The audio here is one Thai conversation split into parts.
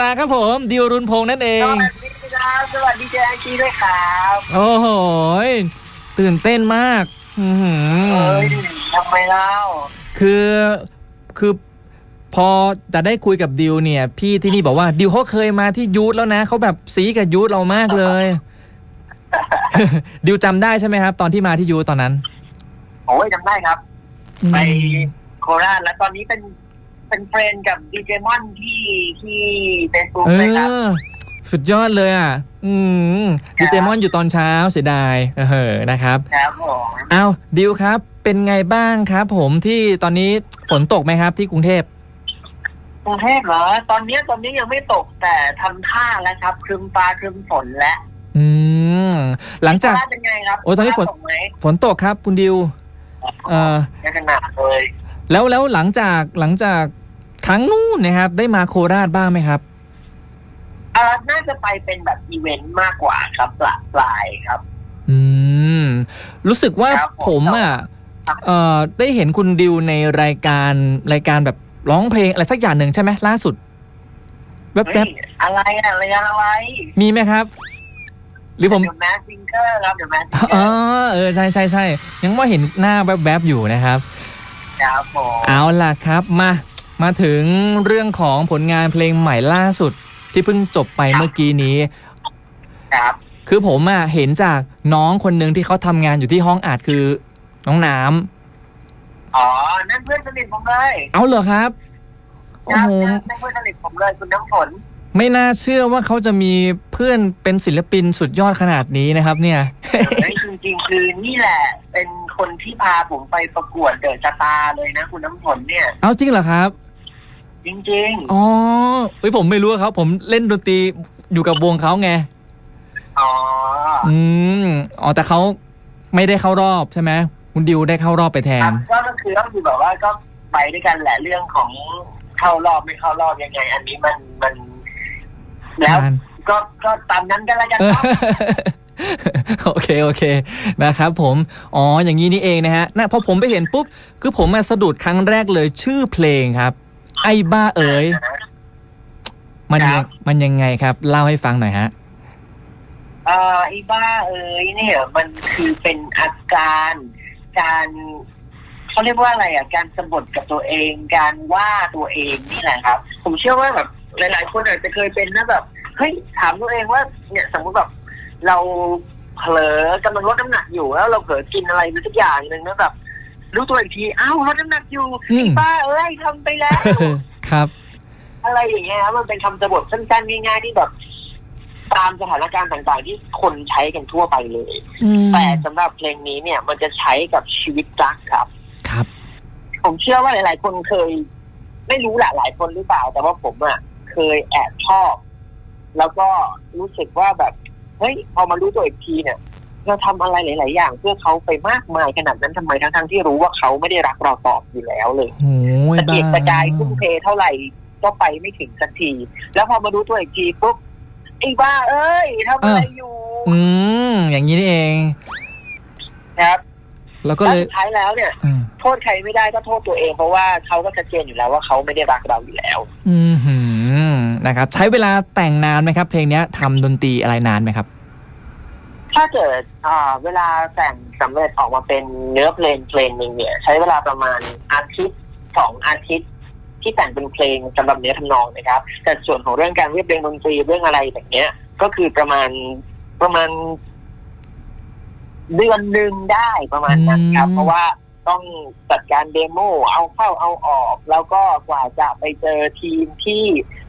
ตาครับผมดิวรุนพงษ์นั่นเอสงวัสดีครับสวัสดีเจแอนกี้ด้วยครับโอ้โหยตื่นเต้นมาก อื้อหืเอ้อยทำไมเล่าคือคือพอจะได้คุยกับดิวเนี่ย พี่ที่นี่บอกว่าดิวเขาเคยมาที่ยูทแล้วนะเขาแบบสีกับยูทเรามากเลย ดิวจำได้ใช่ไหมครับ ตอนที่มาที่ยูทตอนนั้น โอ้ยจำได้ครับ ไปอืมโคราชแล้วตอนนี้เป็น เป็นเฟรนด์กับดีเจมอนที่ที่เฟซบุ๊กเอเลยครับ อสุดยอดเลยอะ อืมครัดีบเจมอนอยู่ตอนเช้าเสียดายเออนะครับ ครับผมเอาดิวครับ เป็นไงบ้างครับ ผมที่ตอนนี้ฝนตกไหมครับ ที่กรุงเทพกรุงเทพเหรอ ตอนนี้ตอนนี้ยังไม่ตกแต่ทำท่าแล้วครับครึมฟ้าครึมฝนแล้วอืมหลังจากโครชเป็นไงครับโอ้ยตอนนี้ฝนตกไหมฝนตกครับ คุณดิวเอ่อยังขนาดเลย แล้วแล้วหลังจากหลังจาก ครั้งนู้นนะครับ ได้มาโคราชบ้างไหมครับเอ่อน่าจะไปเป็นแบบอีเวนต์มากกว่าครับปลาปลายครับ อืม รู้สึกว่าครับผผมม อะครับเอ่อได้เห็นคุณดิวในรายการรายการแบบร้องเพลงอะไรสักอย่างหนึ่งใช่ไหมล่าสุดแวเฮ้บยอะไรอะอะไรอะไรๆมีไหมครับ หรือผม เดอะแมสซิงเกอร์ครับเดอะแมสซิงเกอ๋ออร์เออใช่ใช่ใช่ยังว่าเห็นหน้าแวบๆอยู่นะครับ ครับผม เอาล่ะครับมา มาถึงเรื่องของผลงานเพลงใหม่ล่าสุดที่เพิ่งจบไปเมื่อกี้นี้ ครับ คือผมอะเห็นจากน้องคนหนึ่งที่เขาทำงานอยู่ที่ห้องอัดคือ น้องน้ำอ๋อนั่นเพื่อนสนิทผมเลยเอาเหรอครับโอ้ครับโหนั่นเพื่อนสนิทผมเลยคุณน้ำฝนไม่น่าเชื่อว่าเขาจะมีเพื่อนเป็นศิลปินสุดยอดขนาดนี้นะครับ เนี่ยเฮ้ยจริงๆคือนี่แหละ เป็นคนที่พาผมไปประกวดเดอะสตาร์เลยนะ คุณน้ำฝนเนี่ย เอาจริงเหรอครับ จริงอ๋อเฮ้ยผมไม่รู้ครับ ผมเล่นดนตรีอยู่กับวงเขาไง ๆอ๋ออืมอ๋อแต่เขาไม่ได้เข้ารอบใช่ไหมคุณดิวได้เข้ารอบไปแทครันบก็ก็คือก็คือแบบว่าก็ไปด้วยกันแหละเรื่องของเข้ารอบไม่เข้ารอบยังไง อันนี้มันมัน แล้วงานก็ก็ตามนั้นกันแล้วกันเออเนาะโอเค โอเคนะครับผม อ๋ออย่างนี้นี่เองนะฮะนะพอผมไปเห็นปุ๊บ คือผมมาสะดุดครั้งแรกเลยชื่อเพลงครับ ไอ้บ้าเอ๋ยมันยังมันยังไงครับ เล่าให้ฟังหน่อยฮะเอ่อไอ้บ้าเอ้ยเนี่ย มันคือเป็นอาการการเขาเรียกว่าอะไรอะการสะบดกับตัวเอง การว่าตัวเองนี่แหละครับ ผมเชื่อว่าแบบ หลาย ๆ คนอาจจะเคยเป็นนะแบบเฮ้ยถามตัวเองว่า เนี่ยสมมติแบบเราเผลอกำลังลดน้ำหนักอยู่แล้วเราเผลอกินอะไรไปสักอย่างหนึ่งแล้วแบบ รู้ตัวอีกทีอ้าวลดน้ำหนักอยู่อืมไอ้บ้าเอ้ยทำไปแล้ว ครับ อะไรอย่างเงี้ยครับมันเป็นคำสะบทสั้นๆง่ายๆที่แบบ ตามสถานการณ์ต่างๆ ที่คนใช้กันทั่วไปเลย อืมแต่สำหรับเพลงนี้เนี่ย มันจะใช้กับชีวิตรักครับ ครับ ผมเชื่อว่าหลายๆ คนเคย ไม่รู้แหละหลายคนหรือเปล่า แต่ว่าผมอะเคยแอบชอบ แล้วก็รู้สึกว่าแบบ เฮ้ย พอมารู้ตัวอีกทีเนี่ย เราทำอะไรหลาย ๆ อย่าง เพื่อเขาไปมากมายขนาดนั้นทำไมทั้งๆที่รู้ว่าเขาไม่ได้รักเราตอบอยู่แล้วเลยโอ้ยตะบ้าเกียกตะกายทุ่มเทเท่าไหร่ก็ไปไม่ถึงสักที แล้วพอมารู้ตัวอีกทีปุ๊บไอ้บ้าเอ้ยทำอะไรอยู่ อืมอย่างนี้นี่เองครับ แล้วก็แล้วเลยสุดท้ายแล้วเนี่ยอืมโทษใครไม่ได้ก็โทษตัวเองเพราะว่าเขาก็ชัดเจนอยู่แล้วว่าเขาไม่ได้รักเราอยู่แล้ว อืมหืมนะครับ ใช้เวลาแต่งนานไหมครับ เพลงเนี้ยทำดนตรีอะไรนานไหมครับ ถ้าเกิดอ่าเวลาแต่งสำเร็จออกมาเป็นเนื้อเพลงเพลงหนึ่งเนี่ย ใช้เวลาประมาณอาทิตย์สองอาทิตย์ ที่แต่งเป็นเพลงสำหรับเนื้อทำนองนะครับ แต่ส่วนของเรื่องการเรียบเรียงดนตรีเรื่องอะไรแบบเนี้ย ก็คือประมาณประมาณ เดือนหนึ่งได้ประมาณนั้นครับอืมเพราะว่าต้องจัดการเดโมเอาเข้าเอาออก แล้วก็กว่าจะไปเจอทีมที่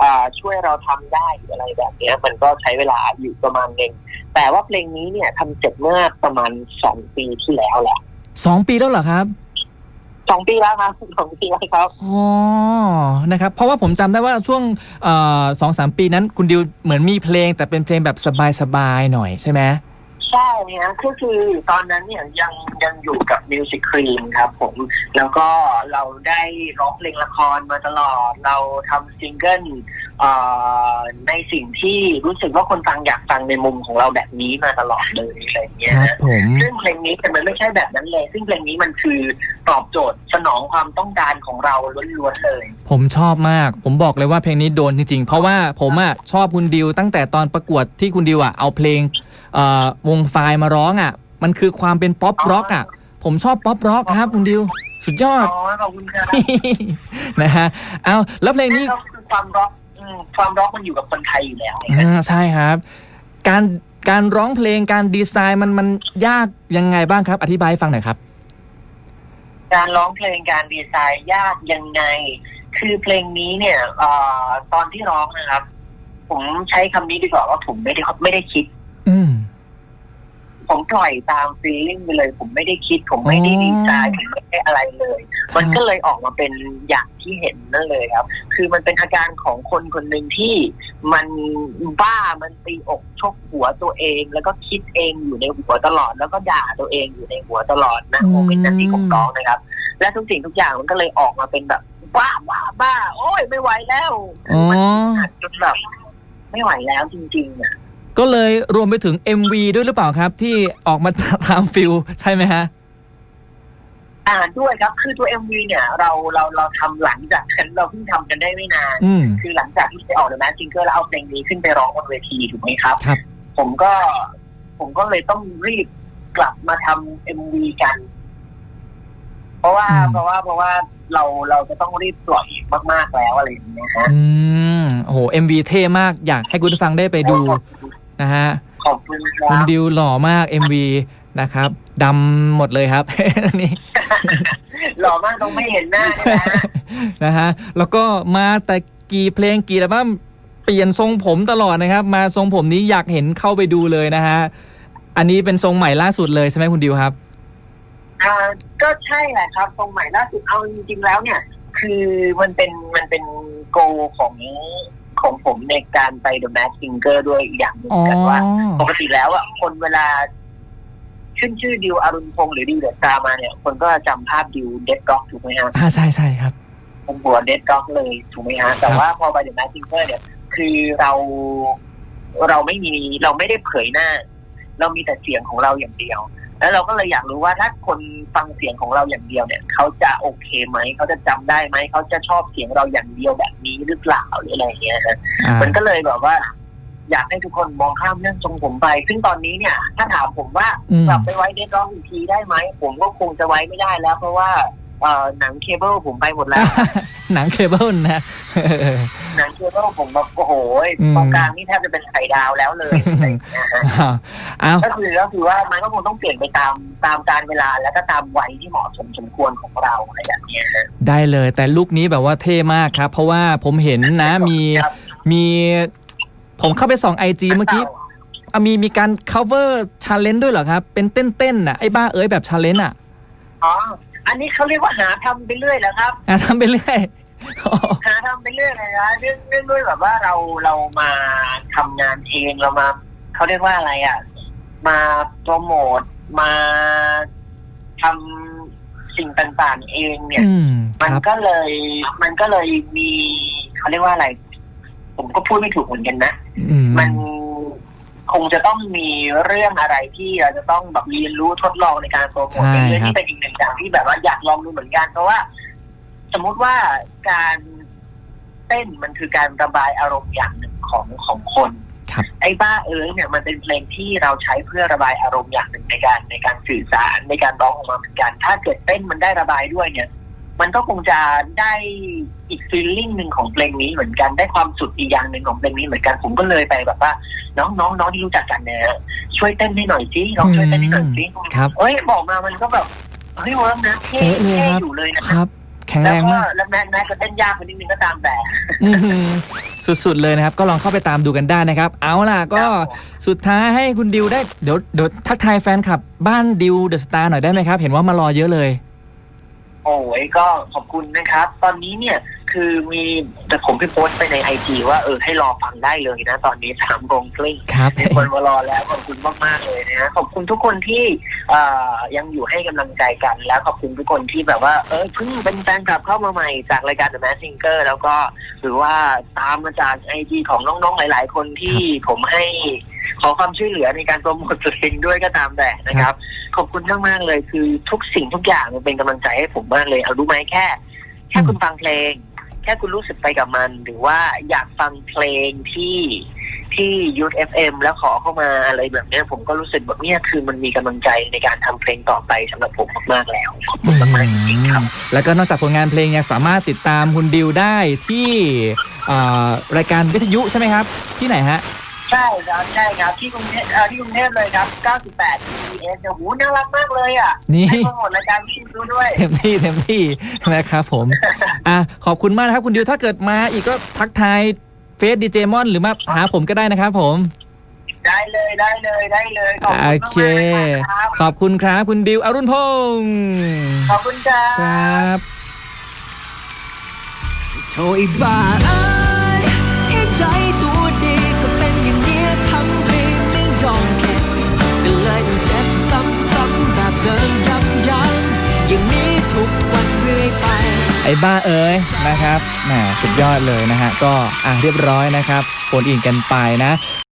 อ่าช่วยเราทำได้หรืออะไรแบบเนี้ยมันก็ใช้เวลาอยู่ประมาณหนึ่ง แต่ว่าเพลงนี้เนี่ยทำเสร็จเมื่อประมาณสองปีที่แล้วแหละสองปีแล้วเหรอครับสองปีแล้วครับสองปีแล้วครับอ๋อนะครับ เพราะว่าผมจำได้ว่าช่วงเอ่อสองสามปีนั้น คุณดิวเหมือนมีเพลง แต่เป็นเพลงแบบสบายๆหน่อยใช่ไหมใช่เนี่ยก็คือตอนนั้นเนี่ยยังยังอยู่กับมิวสิคครีมครับผม แล้วก็เราได้ร้องเพลงละครมาตลอด เราทำซิงเกิลเอ่อ ในสิ่งที่รู้สึกว่าคนฟังอยากฟังในมุมของเราแบบนี้มาตลอดเลยอะไรอย่างเงี้ยครับผมซึ่งเพลงนี้แต่มันไม่ใช่แบบนั้นเลย ซึ่งเพลงนี้มันคือตอบโจทย์สนองความต้องการของเราล้วนๆเลย ผมชอบมาก ผมบอกเลยว่าเพลงนี้โดนจริงๆ เพราะว่าผมอะชอบคุณดิว ตั้งแต่ตอนประกวดที่คุณดิวอะเอาเพลงเอ่อวงไฟล์มาร้องอะ มันคือความเป็นป๊อปร็อกอะ ผมชอบป๊อปร็อกครับคุณดิว สุดยออ๋ดอขอบคุณครับนะฮะเอาแล้วเพลงนี้นี่ก็คือความร็อกอืม ความร็อกมันอยู่กับคนไทยอยู่แล้วไงอ่าใช่ครับ การการร้องเพลงการดีไซน์มันมันยากยังไงบ้างครับ อธิบายให้ฟังหน่อยครับ การร้องเพลงการดีไซน์ยากยังไง คือเพลงนี้เนี่ยเอ่อตอนที่ร้องนะครับ ผมใช้คำนี้ดีกว่าว่าผมไม่ได้ไม่ได้คิดอืมผม ปล่อยตามฟีลลิ่งไปเลย ผมไม่ได้คิด ผมไม่ได้อ๋อดีไซน์ผมไม่ได้อะไรเลย มันก็เลยออกมาเป็นอย่างที่เห็นนั่นเลยครับ คือมันเป็นอาการของคนคนหนึ่งที่มันบ้ามันตีอกชกหัวตัวเอง แล้วก็คิดเองอยู่ในหัวตลอด แล้วก็ด่าตัวเองอยู่ในหัวตลอดนะโมเมนต์นั้นที่ผมร้องนะครับ และทุกสิ่งทุกอย่างมันก็เลยออกมาเป็นแบบบ้าบ้าบ้า โอ้ยไม่ไหวแล้วอ๋อมันอัดจนแบบไม่ไหวแล้วจริงๆอะ ก็เลยรวมไปถึง MV ด้วยหรือเปล่าครับ ที่ออกมาตามฟิลใช่ไหมฮะอ่าด้วยครับ คือตัว MV เนี่ยเราเราเราทำหลังจากนั้นเราเพิ่งทำกันได้ไม่นาน อืม คือหลังจากที่ไปออกเดอะแมสซิงเกิลแล้วเอาเพลงนี้ขึ้นไปร้องบนเวทีถูกไหมครับ ครับ ผมก็ผมก็เลยต้องรีบกลับมาทำเอ็มวีกัน เพราะว่าอืม เพราะว่าเพราะว่าเราเราจะต้องรีบปล่อยมากๆแล้วอะไรอย่างเงี้ยฮะ อืมโอ้โห MV เท่มากอยากให้คุณผู้ฟังได้ไปดู นะฮะขอบคุณคคุณรับดิวหล่อมาก MV นะครับดำหมดเลยครับนี่หล่อมากต้องไม่เห็นหน้าเนี่ยนะฮะนะฮะแล้วก็มาแต่กี่เพลงกี่อัลบั้มเปลี่ยนทรงผมตลอดนะครับ มาทรงผมนี้อยากเห็นเข้าไปดูเลยนะฮะอันนี้เป็นทรงใหม่ล่าสุดเลยใช่ไหมคุณดิวครับอ่าก็ใช่แหละครับตรงใหม่ล่าสุดเอาจริงๆแล้วเนี่ย คือมันเป็นมันเป็นโกของ ของผมในการไป The Mask Singer ด้วยอีกอย่างหนึ่งอ๋อกันว่า ปกติแล้วอะคนเวลา ขึ้นชื่อดิวอรุณพงษ์หรือดิวเดอะสตาร์มาเนี่ย คนก็จำภาพดิวเดดด็อกถูกไหมฮะอ่าใช่ใช่ครับเป็นหัวเดดด็อกเลยถูกไหมฮะ แต่ว่าพอไปเดอะแมสซิงเกอร์เนี่ย คือเราเราไม่มีเราไม่ได้เผยหน้า เรามีแต่เสียงของเราอย่างเดียว แล้วเราก็เลยอยากรู้ว่าถ้าคนฟังเสียงของเราอย่างเดียวเนี่ย เขาจะโอเคไหมเขาจะจำได้ไหมเขาจะชอบเสียงเราอย่างเดียวแบบนี้หรือเปล่าหรืออะไรอย่างเงี้ยฮะอ่ามันก็เลยแบบว่า อยากให้ทุกคนมองข้ามเรื่องทรงผมไป ซึ่งตอนนี้เนี่ย ถ้าถามผมว่าอืมกลับไปไว้เดดร้องอีกทีได้ไหมผมก็คงจะไว้ไม่ได้แล้ว เพราะว่า เอ่อหนังเคเบิลผมไปหมดแล้ว หนังเคเบิลนะ หนังเคเบิลผมแบบโอ้โหอืมตรงกลางนี่แทบจะเป็นไข่ดาวแล้วเลยอะไรอย่างเงี้ยฮะอ้าวอ้าวก็คือก็คือว่ามันก็คงต้องเปลี่ยนไปตามตามการเวลาแล้วก็ตามวัยที่เหมาะสมสมควรของเราอะไรอย่างเงี้ยฮะได้เลยแต่ลุคนี้แบบว่าเท่มากครับ เพราะว่าผมเห็นนะมีครับมีผมเข้าไปส่องไอจีเมื่อกี้อะมีมีการ cover challenge ด้วยเหรอครับ เป็นเต้นๆน่ะไอ้บ้าเอ้ยแบบ challenge อะอ๋อ อันนี้เขาเรียกว่าหาทำไปเรื่อยแล้วครับ อะทำไปเรื่อยอ๋อหาทำไปเรื่อยเลยนะเรื่องเรื่องด้วยแบบว่าเราเรามาทำงานเองเรามาเขาเรียกว่าอะไรอะ มาโปรโมทมาทำสิ่งต่างๆเองเนี่ยอืมคมันรับก็เลย มันก็เลยมีเขาเรียกว่าอะไร ผมก็พูดไม่ถูกเหมือนกันนะอืมมัน คงจะต้องมีเรื่องอะไรที่เราจะต้องแบบเรียนรู้ทดลองในการโปรโมทใช่เป็นเรื่องครับที่เป็นอีกหนึ่งอย่างที่แบบว่าอยากลองดูเหมือนกันเพราะว่า สมมุติว่าการเต้นมันคือการระบายอารมณ์อย่างหนึ่งของของคนครับไอ้บ้าเอ้ยเนี่ยมันเป็นเพลงที่เราใช้เพื่อระบายอารมณ์อย่างหนึ่งในการในการสื่อสารในการร้องออกมาเหมือนกัน ถ้าเกิดเต้นมันได้ระบายด้วยเนี่ย มันก็คงจะได้อีกฟีลลิ่งหนึ่งของเพลงนี้เหมือนกันได้ความสุดอีกอย่างหนึ่งของเพลงนี้เหมือนกันผมก็เลยไปแบบว่า น้องน้องน้องที่รู้จักกันเนี่ยช่วยเต้นให้หน่อยสิลองช่วยเต้นให้หน่อยสิครับเอ้ยบอกมามันก็แบบเฮ้ยเวิร์กนะเท่เป๊ะเลยเท่ครับอยู่เลยนะครับแข็งแล้แรวงก็มากแล้วแม้แม้จะเต้นยากไปนิดนึงก็ตามแต่อื้อหือสุดๆเลยนะครับ ก็ลองเข้าไปตามดูกันได้นะครับ เอาล่ะก็สุดท้ายให้คุณดิวได้เดี๋ยวเดี๋ยวทักทายแฟนคลับ บ้านดิวเดอะสตาร์หน่อยได้ไหมครับ เห็นว่ามารอเยอะเลย โอ้ยก็ขอบคุณนะครับ ตอนนี้เนี่ย คือมีแต่ผมไปโพสต์ไปในไอจีว่าเออให้รอฟังได้เลยนะ ตอนนี้สามโมงครึ่งครับมีคนมารอแล้วขอบคุณมากๆเลยนะฮะขอบคุณทุกคนที่เอ่อยังอยู่ให้กำลังใจกัน แล้วขอบคุณทุกคนที่แบบว่าเออเพิ่งเป็นแฟนคลับเข้ามาใหม่จากรายการ The Mask Singer แล้วก็หรือว่าตามมาจากไอจีของน้องๆหลาย ๆ คนที่ผมให้ขอความช่วยเหลือในการโปรโมทตัวเองด้วยก็ตามแต่นะครับ ขอบคุณมากๆเลยคือทุกสิ่งทุกอย่างมันเป็นกำลังใจให้ผมมากเลยเอารู้ไหมแค่แค่คุณฟังเพลง แค่คุณรู้สึกไปกับมัน หรือว่าอยากฟังเพลงที่ที่ยูทเอฟเอ็มแล้วขอเข้ามาอะไรแบบเนี้ยผมก็รู้สึกแบบเนี้ยคือมันมีกำลังใจในการทำเพลงต่อไปสำหรับผมมากๆแล้วขอบคุณมากๆจริงๆครับ แล้วก็นอกจากผลงานเพลงยังสามารถติดตามคุณดิวได้ที่เอ่อรายการวิทยุใช่ไหมครับ ที่ไหนฮะใช่ครับใช่ครับที่กรุงเทพเอ่อที่กรุงเทพเลยครับ 98 TBS โอ้โหน่ารักมากเลยอะนี่ให้โปรโมทรายการวิท ยุด้วย เต็มที่เต็มที่นะครับผม อะขอบคุณมากนะครับ คุณดิวถ้าเกิดมาอีกก็ทักทายเฟซดีเจมอนหรือมาหาผมก็ได้นะครับผม ได้เลยได้เลยได้เลยขอบโอคุณเค มากๆนะครับขอบคุณครับ คุณดิวอรุณพงศ์ขอบคุณครัครับ บ โทรอีบ้าเอ้ย ไอ้บ้าเอ๋ยนะครับแหมสุดยอดเลยนะฮะก็อะเรียบร้อยนะครับโฟนอินกันไปนะ